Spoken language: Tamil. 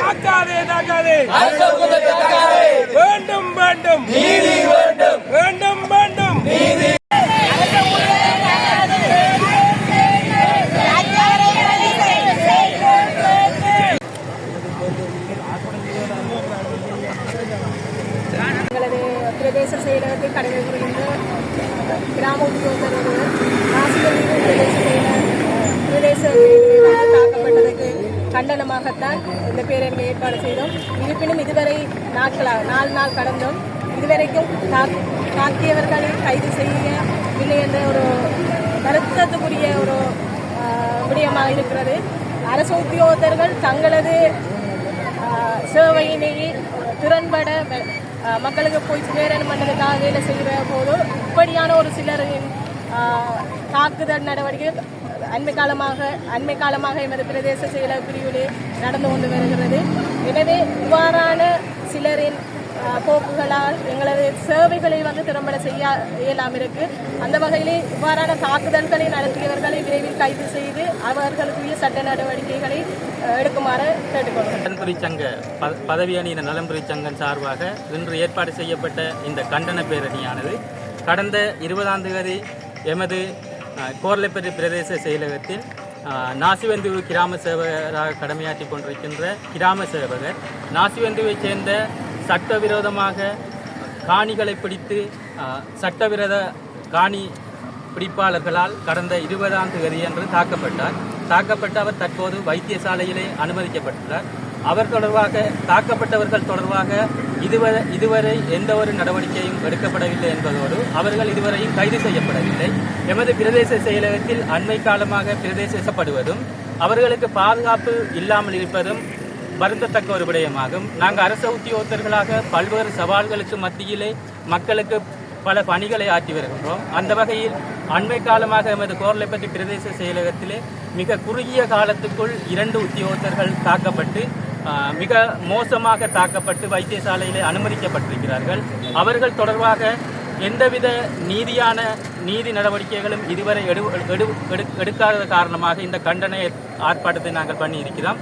தாக்காதே தாக்காதே வேண்டும் வேண்டும். வேண்டும் வேண்டும். நீதி பிரதேச செயலகத்தை கடமை புரிகின்ற கிராம உத்தியோகத்தர் பிரதேச பிரதேச கண்டனமாகத்தான் இந்த பேரணியை ஏற்பாடு செய்தோம். இருப்பினும் இதுவரை நாட்களாக நாலு நாள் கடந்தோம். இதுவரைக்கும் தாக்கியவர்களை கைது செய்யவில்லை என்ற ஒரு வருத்தத்துக்குரிய ஒரு விடயமாக இருக்கிறது. அரசு உத்தியோகத்தர்கள் தங்களது சேவையினையே திறன்பட மக்களுக்கு போய் சேரணும் பண்ணுறதுக்காக வேலை செய்கிற போது இப்படியான ஒரு சிலரின் தாக்குதல் நடவடிக்கை அண்மை காலமாக அண்மை காலமாக எமது பிரதேச செயலர் பிரிவிலே நடந்து கொண்டு வருகிறது. எனவே இவ்வாறான சிலரின் போக்குகளால் எங்களது சேவைகளை வந்து திறம்பட செய்ய இயலாம இருக்கு. அந்த வகையிலே இவ்வாறான தாக்குதல்களை நடத்தியவர்களை விரைவில் கைது செய்து அவர்களுக்குரிய சட்ட நடவடிக்கைகளை எடுக்குமாறு கேட்டுக்கொள்கிறேன் சங்க ப- பதவி அணியின நலன்புரி சங்கம் சார்பாக இன்று ஏற்பாடு செய்யப்பட்ட இந்த கண்டன பேரணியானது கடந்த இருபதாம் தேதி எமது கோர்லைப்பதி கோர்லைப்பட்டி பிரதேச செயலகத்தில் நாசிவந்துவு கிராம சேவகராக கடமையாற்றி கொண்டிருக்கின்ற கிராம சேவகர் நாசிவந்துவை சேர்ந்த சட்டவிரோதமாக காணிகளை பிடித்து சட்டவிரோத காணி பிடிப்பாளர்களால் கடந்த இருபதாம் தேதி என்று தாக்கப்பட்டார். தாக்கப்பட்ட அவர் தற்போது வைத்தியசாலையிலே அனுமதிக்கப்பட்டுள்ளார். அவர் தொடர்பாக தாக்கப்பட்டவர்கள் தொடர்பாக இதுவரை இதுவரை எந்த ஒரு நடவடிக்கையும் எடுக்கப்படவில்லை என்பதோடு அவர்கள் இதுவரையும் கைது செய்யப்படவில்லை. எமது பிரதேச செயலகத்தில் அண்மை காலமாக பிரதேசப்படுவதும் அவர்களுக்கு பாதுகாப்பு இல்லாமல் இருப்பதும் வருந்தத்தக்க ஒரு விடயமாகும். நாங்கள் அரச உத்தியோகத்தர்களாக பல்வேறு சவால்களுக்கு மத்தியிலே மக்களுக்கு பல பணிகளை ஆற்றி வருகின்றோம். அந்த வகையில் அண்மை காலமாக எமது கோர்லைப்பட்டி பிரதேச செயலகத்திலே மிக குறுகிய காலத்துக்குள் இரண்டு உத்தியோகத்தர்கள் தாக்கப்பட்டு மிக மோசமாக தாக்கப்பட்டு வைத்தியசாலையிலே அனுமதிக்கப்பட்டிருக்கிறார்கள். அவர்கள் தொடர்பாக எந்தவித நீதியான நீதி நடவடிக்கைகளும் இதுவரை எடு எடுக்காத காரணமாக இந்த கண்டன ஆர்ப்பாட்டத்தை நாங்கள் பண்ணியிருக்கிறோம்.